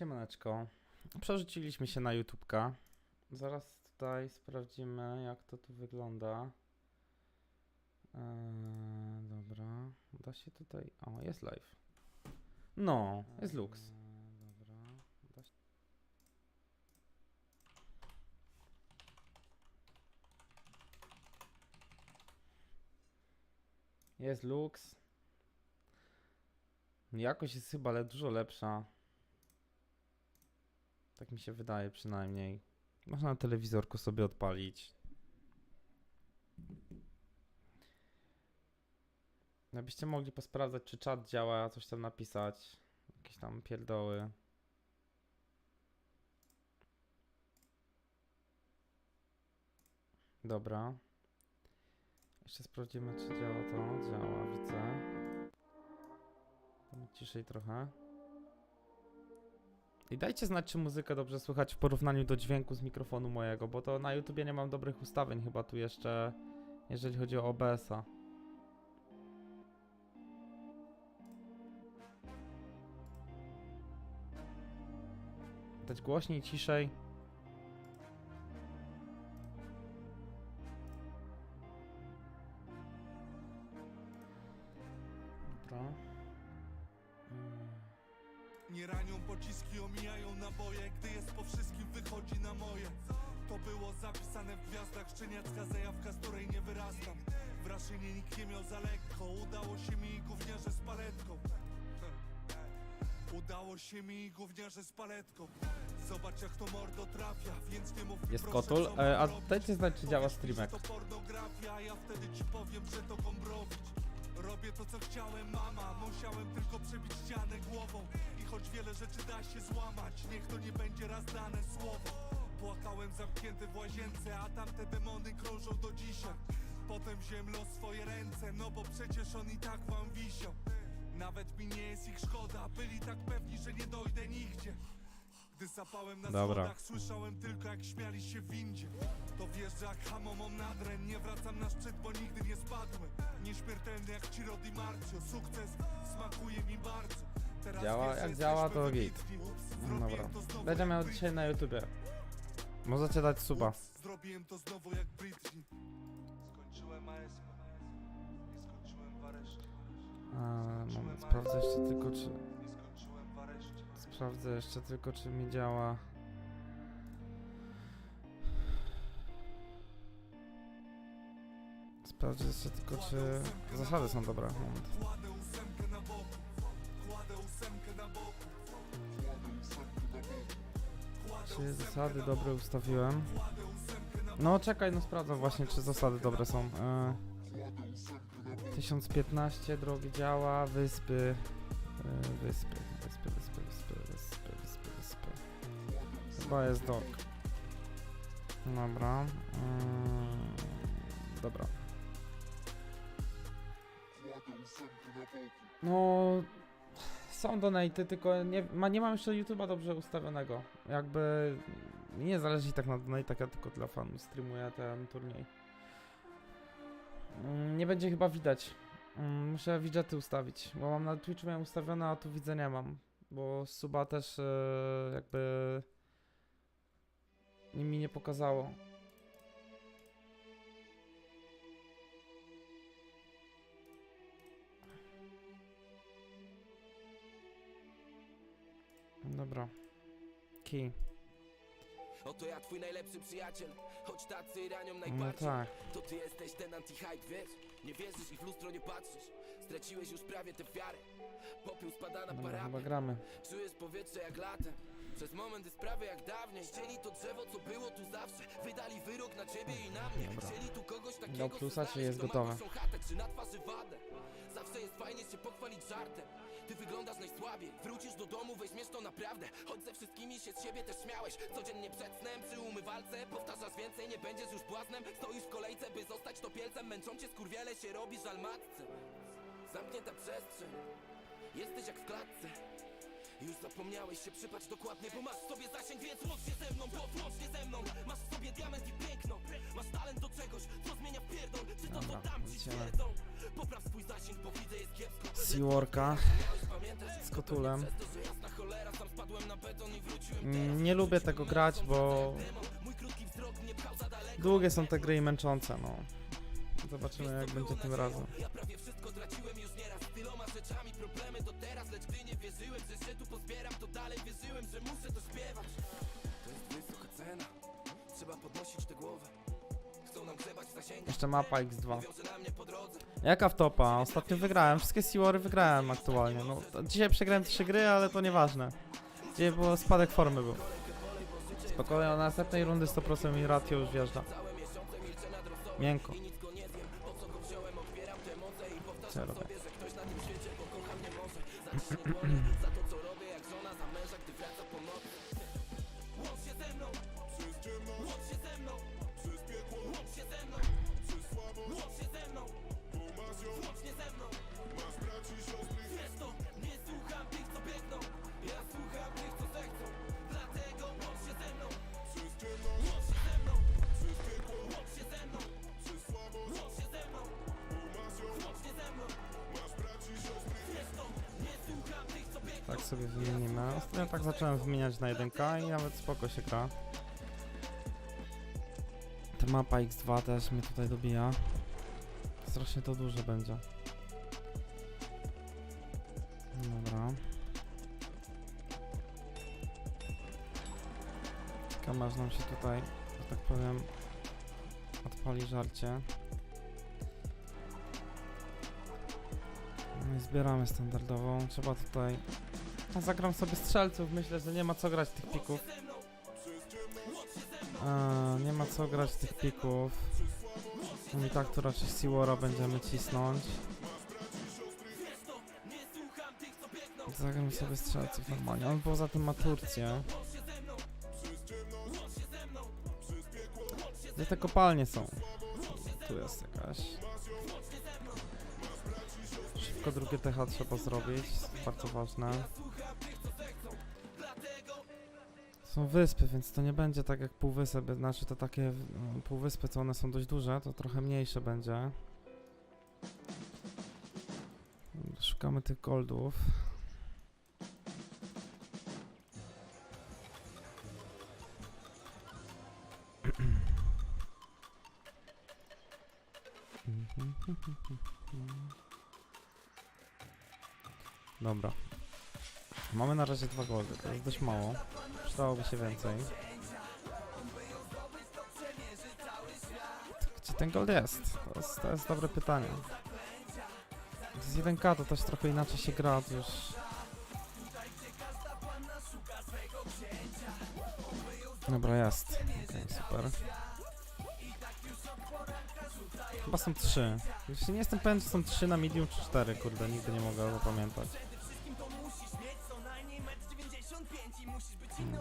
Siemaneczko. Przerzuciliśmy się na YouTubka. Zaraz tutaj sprawdzimy, jak to tu wygląda. Eee, dobra. Da się tutaj. O, jest live. No, jest lux. Eee. Jest lux. Jakość jest chyba le dużo lepsza. Tak mi się wydaje przynajmniej. Można na telewizorku sobie odpalić. Jakbyście mogli posprawdzać, czy czat działa, coś tam napisać. Jakieś tam pierdoły. Dobra. Jeszcze sprawdzimy, czy działa to. Działa, widzę. Ciszej trochę. I dajcie znać, czy muzykę dobrze słychać w porównaniu do dźwięku z mikrofonu mojego, bo to na YouTubie nie mam dobrych ustawień chyba tu jeszcze, jeżeli chodzi o OBS-a. Dać głośniej, ciszej. Pociski, omijają naboje Gdy jest po wszystkim, wychodzi na moje To było zapisane w gwiazdach Szczeniacka zajawka, z której nie wyrastam Wrażenie nikt nie miał za lekko Udało się mi gówniarze z paletką Udało się mi gówniarze z paletką Zobacz jak to mordo trafia Więc nie mów mi Jest proszę, Kotul. co E, a robić. dajcie znać, czy działa Powiedz mi, że streamek. to pornografia, ja wtedy ci powiem, że to Gombrowicz Robię to co chciałem mama, musiałem tylko przebić ścianę głową choć wiele rzeczy da się złamać, niech to nie będzie raz dane słowo. Płakałem zamknięty w łazience, a tamte demony krążą do dzisiaj. Potem wziąłem los swoje ręce, no bo przecież on i tak wam wisiał. Nawet mi nie jest ich szkoda, byli tak pewni, że nie dojdę nigdzie. Gdy zapałem na Dobra. schodach, słyszałem tylko jak śmiali się w windzie. To wjeżdża jak hamomom nadren, nie wracam na szczyt, bo nigdy nie spadłem. Nieśmiertelny jak Ciro Di Marzio, sukces smakuje mi bardzo Działa, jak działa, to. Ups, No dobra. Będę miał dzisiaj na YouTubie. Możecie dać suba. Zrobiłem to znowu jak Britney Skończyłem ASP Nie skończyłem w areszcie moment, sprawdzę jeszcze tylko, czy... Sprawdzę jeszcze tylko, czy mi działa. Sprawdzę jeszcze tylko, czy zasady są dobre. Moment. Czy zasady dobre ustawiłem? No czekaj, no sprawdzam właśnie, czy zasady dobre są. E, 1015, drogi działa, wyspy. E, wyspy, wyspy, wyspy, wyspy, wyspy, wyspy, wyspy. Chyba jest dok. Dobra. Mm, dobra. No. Są donaty, tylko nie, ma, nie mam jeszcze YouTube'a dobrze ustawionego. Jakby nie zależy tak na donatach, ja tylko dla fanów streamuję ten turniej. Mm, Nie będzie chyba widać. Mm, Muszę widgety ustawić, bo mam na Twitchu miałem ustawione, a tu widzę nie mam. Bo suba też e, jakby mi nie pokazało. Dobra. Key. Oto ja twój najlepszy przyjaciel Choć tacy ranią No najbardziej tak. To ty jesteś ten anti-hype, wiesz? Nie wierzysz i w lustro nie patrzysz Straciłeś już prawie tę wiarę Popiół spada na Dobra, chyba parapet gramy. Czujesz powietrze jak latem Przez momenty sprawy jak dawniej Chcieli to drzewo, co było tu zawsze Wydali wyrok na ciebie i na mnie Dobra. Chcieli tu kogoś takiego, Dał plusa, czy jest gotowe? chatę, czy na twarzy wadę jest fajnie się pochwalić żartem. Ty wyglądasz najsłabiej. Wrócisz do domu, weźmiesz to naprawdę. Choć ze wszystkimi się z siebie też śmiałeś. Codziennie przed snem, przy umywalce Powtarzasz więcej, nie będziesz już błaznem. Stoisz w kolejce, by zostać topielcem Męczą cię skurwiele, się robi żal matce. Zamknięta przestrzeń. Jesteś jak w klatce. Już zapomniałeś się przypać dokładnie, bo masz w sobie zasięg, więc łącz się ze mną, bo łącz się ze mną. Masz w sobie diament i piękno, masz talent do czegoś, co zmienia w pierdol. Czy to co dam ci twierdzą Popraw swój zasięg, bo widzę jest kiepsko. Seaworka z kotulem. To, że Mm, Nie lubię tego grać, bo długie są te gry i męczące, no. Zobaczymy jak będzie tym razem. To jest wysoka cena. Trzeba podnosić tę głowę. Chcą nam grzebać w zasięgach Jeszcze mapa X2. Mówią, że na mnie po drodze Jaka wtopa? Ostatnio wygrałem. Wszystkie Seawory wygrałem aktualnie. No, dzisiaj przegrałem trzy gry, ale to nieważne. Dzisiaj było spadek formy był. Spokojnie, a następnej rundy 100% mi ratio już wjeżdża. Miękko. Co ja robię? Sobie wymienimy. Ostatnio tak zacząłem wymieniać na 1K i nawet spoko się gra. Ta mapa X2 też mnie tutaj dobija. Strasznie to duże będzie. Dobra. Kamerz nam się tutaj, że tak powiem, odpali żarcie. No zbieramy standardową. Trzeba tutaj. Ja zagram sobie strzelców. Myślę, że nie ma co grać tych pików. Eee, nie ma co grać tych pików. No i tak to raczej Seawara będziemy cisnąć. Zagram sobie strzelców normalnie. On poza tym ma Turcję. Gdzie te kopalnie są? Tu jest jakaś. Szybko drugie TH trzeba zrobić, bardzo ważne. Są wyspy, więc to nie będzie tak jak półwyspy, znaczy to takie mm, półwyspy, co one są dość duże, to trochę mniejsze będzie. Szukamy tych goldów. Dobra. Mamy na razie dwa goldy, to jest dość mało. Przydałoby się więcej. Gdzie ten gold jest? To jest, to jest dobre pytanie. Z 1K to też trochę inaczej się gra, już... Dobra, jest. Okej, super. Chyba są trzy. Już nie jestem pewien, czy są trzy na medium, czy cztery, kurde, nigdy nie mogę zapamiętać.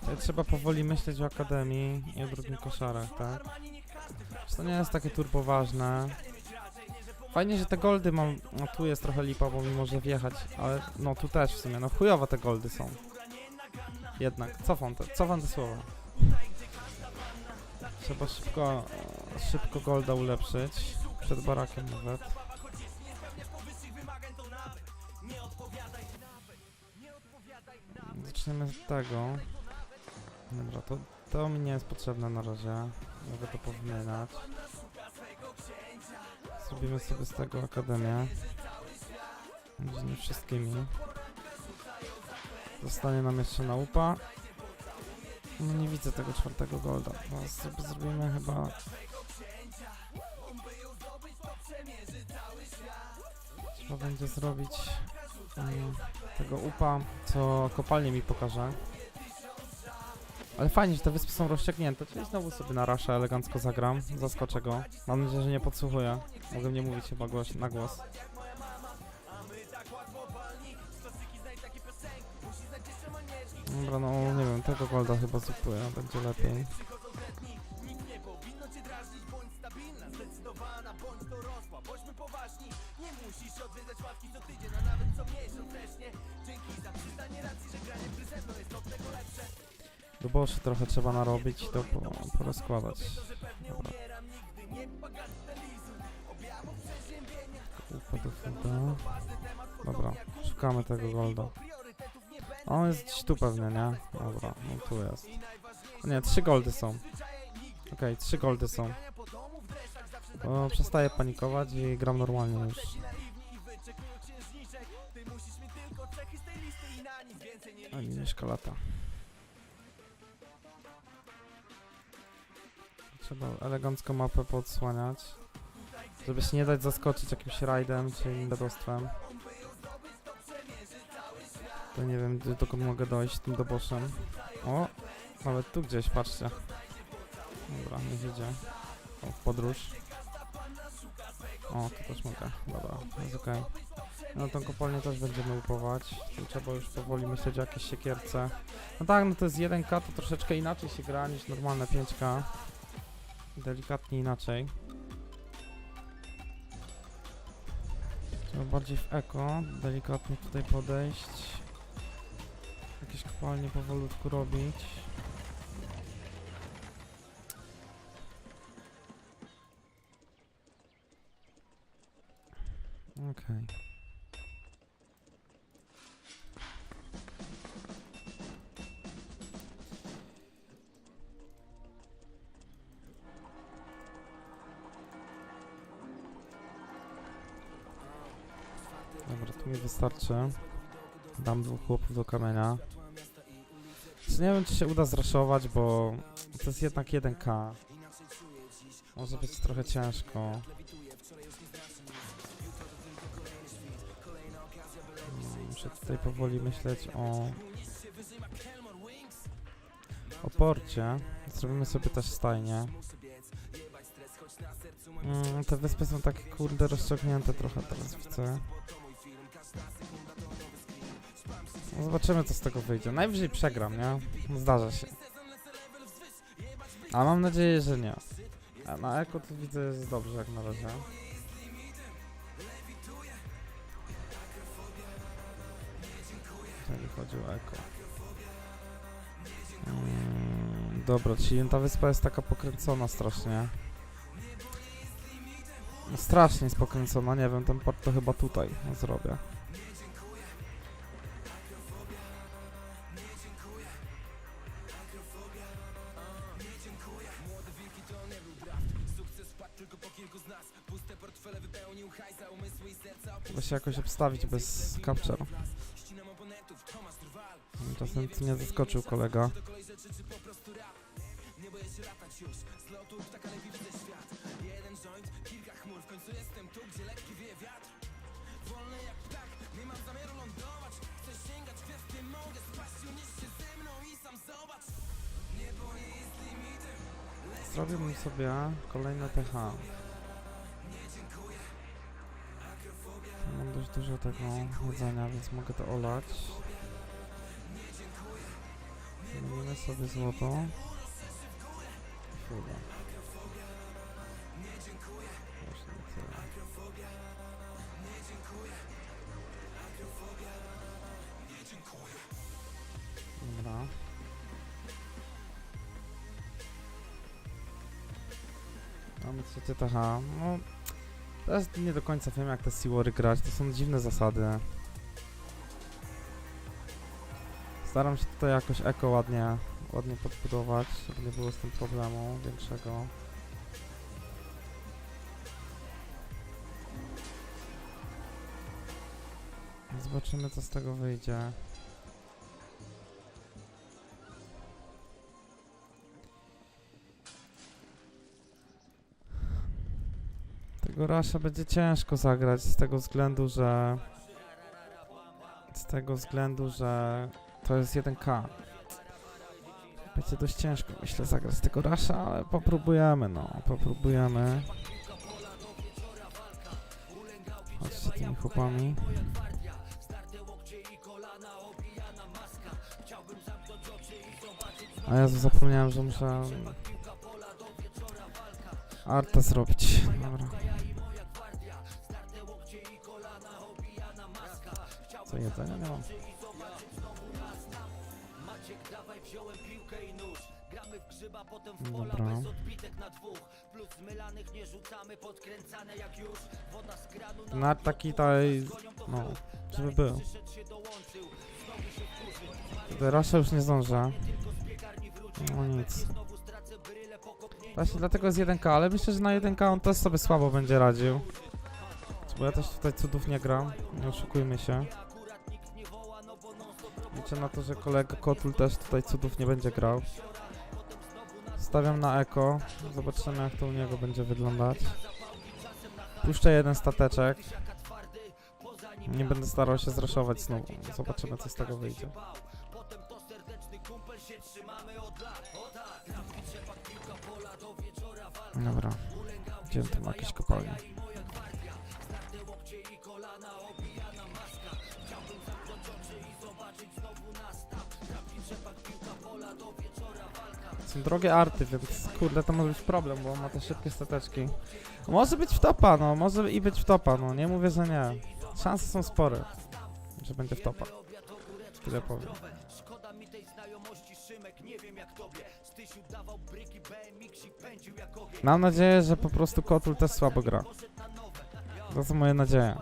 Tutaj trzeba powoli myśleć o akademii i o drugim koszarach, tak? Czy to nie jest takie turbo ważne? Fajnie, że te goldy mam. No tu jest trochę lipa, bo mi może wjechać, ale no tu też w sumie. No chujowe te goldy są. Jednak, cofam te, cofam te słowa. Trzeba szybko, szybko golda ulepszyć. Przed barakiem nawet. Zaczniemy od tego. Dobra, to, to mi nie jest potrzebne na razie. Mogę to powymieniać. Zrobimy sobie z tego akademię. Z nie wszystkimi. Zostanie nam jeszcze naupa. No nie widzę tego czwartego golda. Zro- zrobimy chyba... Trzeba będzie zrobić mm, tego upa, co kopalnie mi pokaże. Ale fajnie, że te wyspy są rozciągnięte, czyli znowu sobie na raszę elegancko zagram. Zaskoczę go. Mam nadzieję, że nie podsłuchuję. Mogę nie mówić chyba na głos. Dobra, no nie wiem, tego golda chyba zupuję, będzie lepiej. Doboszy trochę trzeba narobić i to po, porozkładać. Dobra. Dobra, szukamy tego golda. On jest gdzieś tu pewnie, nie? Dobra, no tu jest. O nie, trzy goldy są. Okej, trzy goldy są. Bo przestaję panikować i gram normalnie już. A nie mieszka lata. Trzeba elegancko mapę podsłaniać. Żeby się nie dać zaskoczyć jakimś rajdem czy innym. To nie wiem, do- mogę dojść tym doboszem. O! Nawet tu gdzieś, patrzcie. Dobra, nie idzie. O, podróż. O, tu też mogę. Dobra, jest okej. No tą kopalnię też będziemy upować. Tu trzeba już powoli myśleć o jakiejś siekierce. No tak, no to jest 1K, to troszeczkę inaczej się gra niż normalne 5K. Delikatnie inaczej. Trzeba bardziej w eko, delikatnie tutaj podejść. Jakieś kopalnie powolutku robić. Okej. Dobra, wystarczy. Dam dwóch chłopów do kamienia. Czy nie wiem, czy się uda zraszować, bo to jest jednak 1K. Może być trochę ciężko. Mm, Muszę tutaj powoli myśleć o... O porcie. Zrobimy sobie też stajnie. Mm, te wyspy są takie kurde rozciągnięte trochę teraz widzę. No zobaczymy co z tego wyjdzie. Najwyżej przegram, nie? Zdarza się. A mam nadzieję, że nie. A na eko to widzę jest dobrze jak na razie. Jeżeli chodzi o eko. Mm, dobra, czyli ta wyspa jest taka pokręcona strasznie. No strasznie jest pokręcona, nie wiem, ten port to chyba tutaj zrobię. Trzeba się jakoś obstawić bez capture. Czasem nie zaskoczył kolega. Zrobiłbym sobie kolejne TH. Tego jedzenia, więc mogę to olać. Zmienimy sobie złoto. Chwilę. Właśnie tyle. Dobra. Mamy trzecie TH. No, teraz nie do końca wiem jak te Seawory grać, to są dziwne zasady. Staram się tutaj jakoś eko ładnie, ładnie podbudować, żeby nie było z tym problemu większego. Zobaczymy co z tego wyjdzie. Rasha będzie ciężko zagrać z tego względu, że z tego względu, że to jest 1K. Będzie dość ciężko, myślę, zagrać z tego Rasha, ale popróbujemy, no, popróbujemy. Chodźcie tymi chłopami. A ja zapomniałem, że muszę Arta zrobić. Jedzenia nie mam. Dobra. Na taki taj, no, żeby był. Rasza już nie zdążę. No nic. Właśnie dlatego jest 1K, ale myślę, że na 1K on też sobie słabo będzie radził. Bo ja też tutaj cudów nie gram, nie oszukujmy się. Liczę na to, że kolega Kotul też tutaj cudów nie będzie grał. Stawiam na eko, zobaczymy jak to u niego będzie wyglądać. Puszczę jeden stateczek. Nie będę starał się zraszować znowu, zobaczymy co z tego wyjdzie. Dobra, gdzie tu jakieś kopalnie? Drogie arty, więc kurde to może być problem, bo ma te szybkie stateczki. Może być w topa, no, może i być w topa, no, nie mówię, że nie. Szanse są spore, że będzie w topa. Tyle powiem. Mam nadzieję, że po prostu Kotul też słabo gra. To są moje nadzieje.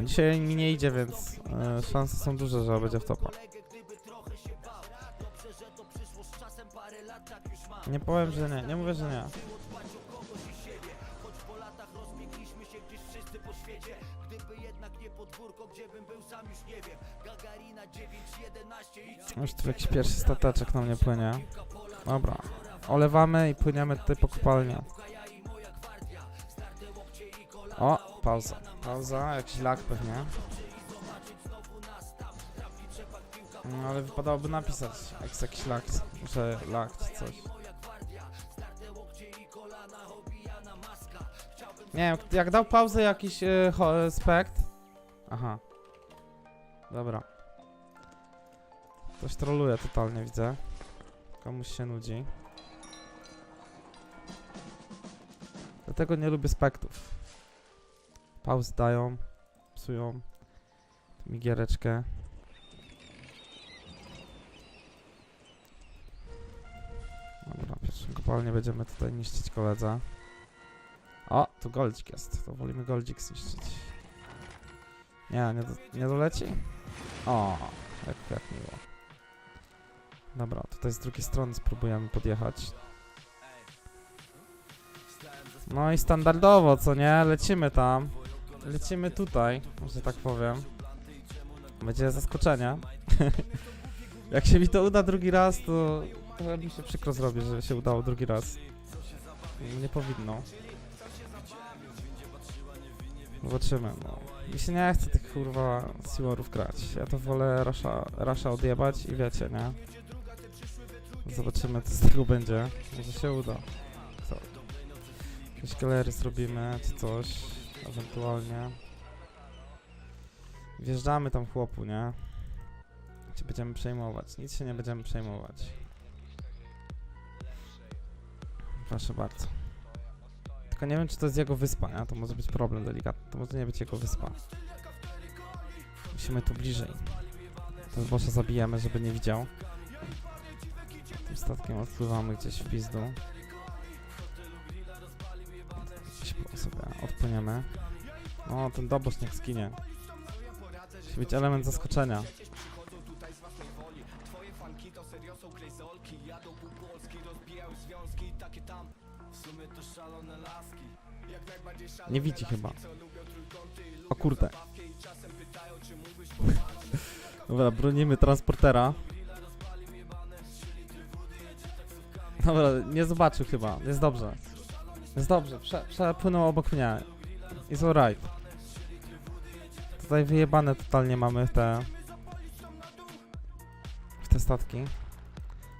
Dzisiaj mi nie idzie, więc e, szanse są duże, że będzie w topa. Nie powiem, że nie. Nie mówię, że nie. Już tu jakiś pierwszy stateczek na mnie płynie. Dobra. Olewamy i płyniemy tutaj po kopalnię. O, pauza. Pauza, jakiś lag pewnie. No ale wypadałoby napisać, jak jest jakiś lag, że lag czy coś. Nie wiem, jak dał pauzę jakiś e, spekt. Aha. Dobra. Ktoś troluje totalnie, widzę. Komuś się nudzi. Dlatego nie lubię spektów. Pauz dają, psują mi giereczkę. Dobra, pierwszą kopalnię będziemy tutaj niszczyć koledze. O, tu goldzik jest. To wolimy goldzik zniszczyć. Nie, nie, do, nie doleci? O, jak, jak miło. Dobra, tutaj z drugiej strony spróbujemy podjechać. No i standardowo, co nie? Lecimy tam. Lecimy tutaj, że tak powiem. Będzie zaskoczenie. Jak się mi to uda drugi raz, to trochę mi się przykro zrobi, że się udało drugi raz. Nie powinno. Zobaczymy, no. Mi się nie chce tych kurwa Seawarów grać. Ja to wolę Rasha, Rasha odjebać i wiecie, nie? Zobaczymy co z tego będzie. Może się uda. Co? Jakieś galery zrobimy, czy coś. Ewentualnie. Wjeżdżamy tam chłopu, nie? Czy będziemy przejmować? Nic się nie będziemy przejmować. Proszę bardzo. Tylko nie wiem, czy to jest jego wyspa, nie? To może być problem delikatny. To może nie być jego wyspa. Musimy tu bliżej. To bossa zabijemy, żeby nie widział. Tym statkiem odpływamy gdzieś w pizdu. Odpłyniemy. O, ten dobosz niech skinie. Musi być element zaskoczenia. Nie widzi chyba. O kurde. Dobra, bronimy transportera. Dobra, nie zobaczył chyba. Jest dobrze. Jest dobrze. Prze przepłynął obok mnie. Jest alright. Tutaj wyjebane totalnie mamy te... W te statki.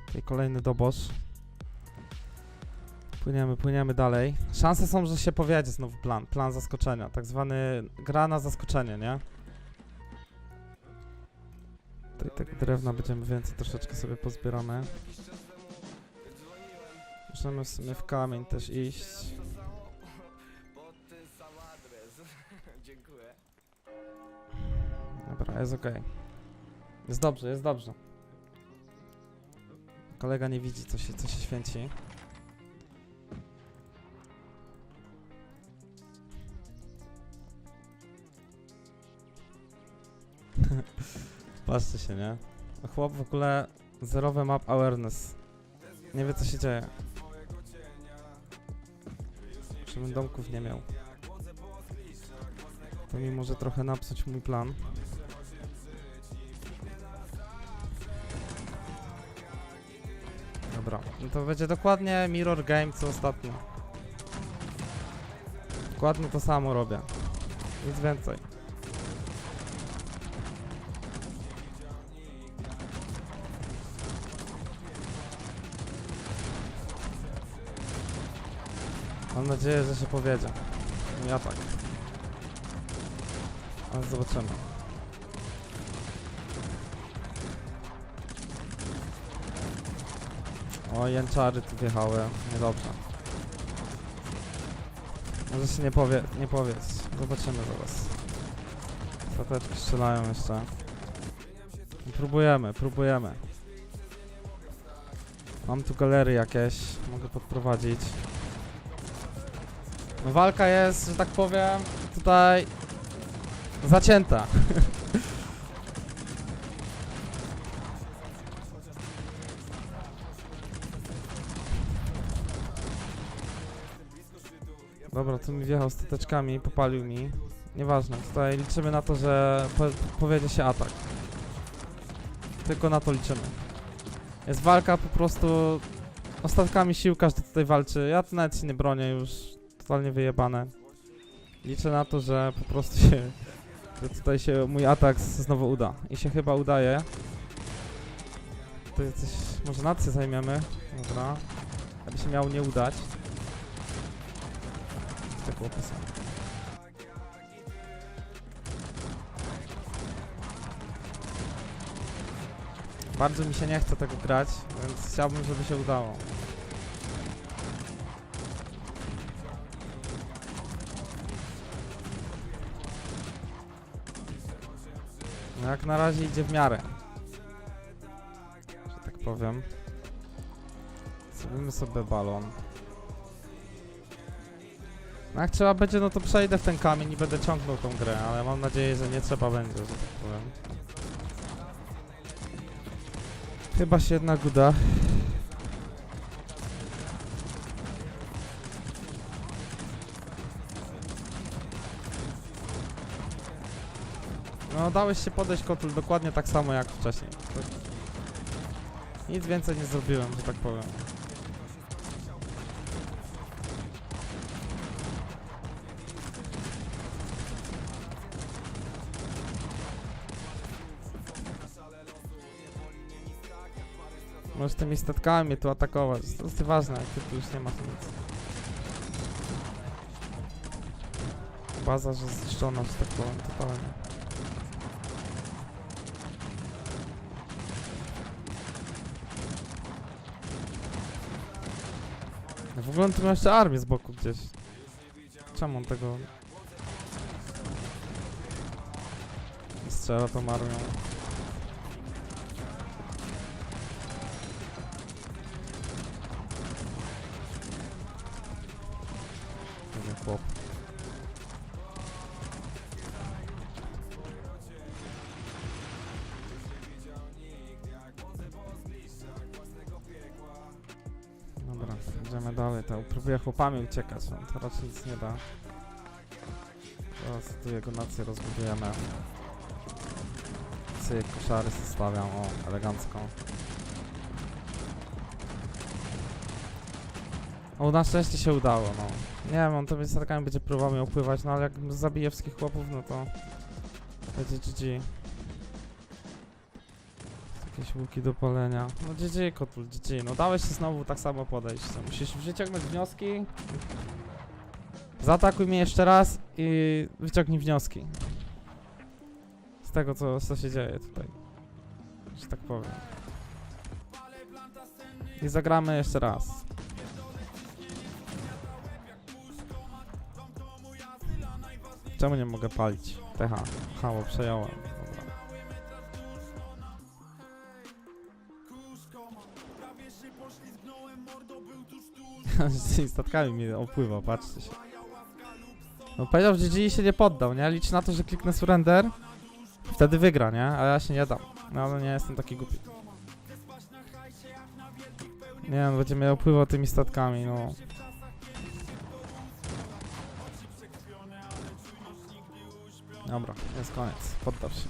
Tutaj kolejny dobosz. Płyniemy, płyniemy dalej. Szanse są, że się powiedzie znowu plan. Plan zaskoczenia. Tak zwany gra na zaskoczenie, nie? Tutaj tego drewna będziemy więcej troszeczkę sobie pozbieramy. Możemy w sumie w kamień też iść. Dobra, jest okej. Jest dobrze, jest dobrze. Kolega nie widzi, co się, co się święci. Patrzcie się, nie? Chłop w ogóle zerowy map awareness. Nie wie co się dzieje. Żebym domków nie miał. To mi może trochę napsuć mój plan. To będzie dokładnie mirror game co ostatnio. Dokładnie to samo robię. Nic więcej. Mam nadzieję, że się powiedzie. Ja tak. Ale zobaczymy. O, jęczary tu wjechały. Niedobrze. Może się nie powie, nie powiedz. Zobaczymy zaraz. Stateczki strzelają jeszcze. Próbujemy, próbujemy. Mam tu galery jakieś. Mogę podprowadzić. No walka jest, że tak powiem, tutaj zacięta. Dobra, tu mi wjechał stateczkami, popalił mi. Nieważne, tutaj liczymy na to, że po powiedzie się atak. Tylko na to liczymy. Jest walka po prostu ostatkami sił, każdy tutaj walczy. Ja tu nawet się nie bronię już, totalnie wyjebane. Liczę na to, że po prostu się, że tutaj się mój atak z- znowu uda. I się chyba udaje. To coś, może nację zajmiemy. Dobra. Aby się miało nie udać. Tak są. Bardzo mi się nie chce tego grać, więc chciałbym, żeby się udało. No jak na razie idzie w miarę. Że tak powiem. Zrobimy sobie balon. No jak trzeba będzie, no to przejdę w ten kamień i będę ciągnął tą grę, ale mam nadzieję, że nie trzeba będzie, że tak powiem. Chyba się jednak uda. No dałeś się podejść kotul dokładnie tak samo jak wcześniej. Nic więcej nie zrobiłem, że tak powiem. Możesz tymi statkami tu atakować. To jest ważne, jak tu już nie masz nic. Baza, że zniszczona, że tak powiem, totalnie. No W ogóle on tu ma jeszcze armię z boku gdzieś. Czemu on tego... Strzela tą armią. Dobra, idziemy dalej. To próbuję chłopami uciekać, no to raczej nic nie da. Teraz tu jego nację rozbudujemy. Cyk, koszary zostawiam, o, elegancko. O, na szczęście się udało, no. Nie wiem, on to statkami będzie próbował mnie opływać, no ale jak zabije wszystkich chłopów, no to będzie GG. Jakieś łuki do palenia. No GG, kotul, GG. No dałeś się znowu tak samo podejść. Musisz wyciągnąć wnioski. Zaatakuj mnie jeszcze raz i wyciągnij wnioski. Z tego, co, co się dzieje tutaj. że tak powiem. I zagramy jeszcze raz. Czemu nie mogę palić? TH. Ha, bo przejąłem. Z tymi statkami mnie opływa, patrzcie się. No powiedział, że GG się nie poddał, nie? Liczy na to, że kliknę surrender. Wtedy wygra, nie? A ja się nie dam. No ale nie jestem taki głupi. Nie, on będzie mnie opływał tymi statkami, no. Dobra, jest koniec. Poddał się.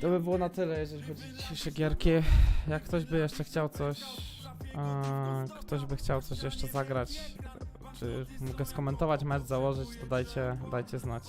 To by było na tyle, jeżeli chodzi o dzisiejsze gierki. Jak ktoś by jeszcze chciał coś... e, ktoś by chciał coś jeszcze zagrać, czy mogę skomentować mecz, założyć, to dajcie, dajcie znać.